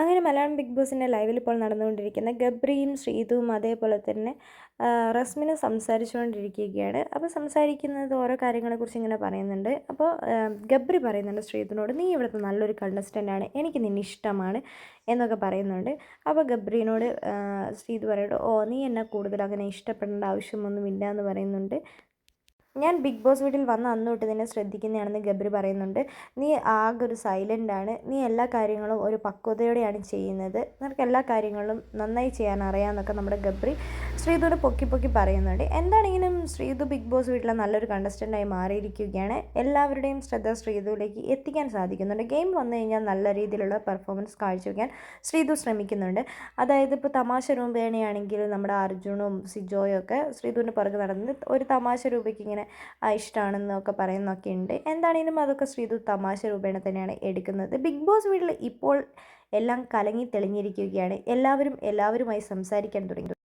അങ്ങനെ മലയാളം ബിഗ് ബോസിന്റെ ലൈവിൽ ഇപ്പോൾ നടന്നുകൊണ്ടിരിക്കുന്ന ഗബ്രിയും ശ്രീതുവും അതേപോലെ തന്നെ റസ്മിനും സംസാരിച്ചുകൊണ്ടിരിക്കുകയാണ്. അപ്പോൾ സംസാരിക്കുന്നത് ഓരോ കാര്യങ്ങളെക്കുറിച്ച് ഇങ്ങനെ പറയുന്നുണ്ട്. അപ്പോൾ ഗബ്രി പറയുന്നുണ്ട് ശ്രീതുവിനോട് നീ ഇവിടുത്തെ നല്ലൊരു കണ്ടസ്റ്റന്റാണ് എനിക്ക് നിന്നെ ഇഷ്ടമാണ് എന്നൊക്കെ പറയുന്നുണ്ട്. അപ്പോൾ ഗബ്രീനോട് ശ്രീതു പറയുന്നുണ്ട് ഓ നീ എന്നെ കൂടുതൽ അങ്ങനെ ഇഷ്ടപ്പെടേണ്ട ആവശ്യമൊന്നുമില്ല എന്ന് പറയുന്നുണ്ട്. ഞാൻ ബിഗ് ബോസ് വീട്ടിൽ വന്ന അന്ന് തൊട്ട് നിന്നെ ശ്രദ്ധിക്കുന്നതാണെന്ന് ഗബ്രി പറയുന്നുണ്ട്. നീ ആകെ ഒരു സൈലന്റാണ് നീ എല്ലാ കാര്യങ്ങളും ഒരു പക്വതയോടെയാണ് ചെയ്യുന്നത്. നിനക്ക് എല്ലാ കാര്യങ്ങളും നന്നായി ചെയ്യാൻ അറിയാമെന്നൊക്കെ നമ്മുടെ ഗബ്രി ശ്രീതുവിനെ പൊക്കി പൊക്കി പറയുന്നുണ്ട്. എന്താണെങ്കിലും ശ്രീതു ബിഗ് ബോസ് വീട്ടിലെ നല്ലൊരു കണ്ടസ്റ്റന്റായി മാറിയിരിക്കുകയാണ്. എല്ലാവരുടെയും ശ്രദ്ധ ശ്രീതുവിലേക്ക് എത്തിക്കാൻ സാധിക്കുന്നുണ്ട്. ഗെയിം വന്നു കഴിഞ്ഞാൽ നല്ല രീതിയിലുള്ള പെർഫോമൻസ് കാഴ്ചവെക്കാൻ ശ്രീതു ശ്രമിക്കുന്നുണ്ട്. അതായത് ഇപ്പോൾ തമാശ രൂപേണയാണെങ്കിൽ നമ്മുടെ അർജുനും സിജോയും ഒക്കെ ശ്രീതുവിന്റെ പുറകെ നടന്ന് ഒരു തമാശ രൂപയ്ക്ക് ഇങ്ങനെ ഇഷ്ടമാണെന്നൊക്കെ പറയുന്നൊക്കെ ഉണ്ട് എന്താണെങ്കിലും അതൊക്കെ ശ്രീതു തമാശ രൂപേണ തന്നെയാണ് എടുക്കുന്നത്. ബിഗ് ബോസ് വീട്ടിൽ ഇപ്പോൾ എല്ലാം കലങ്ങി തെളിഞ്ഞിരിക്കുകയാണ്. എല്ലാവരും എല്ലാവരുമായി സംസാരിക്കാൻ തുടങ്ങി.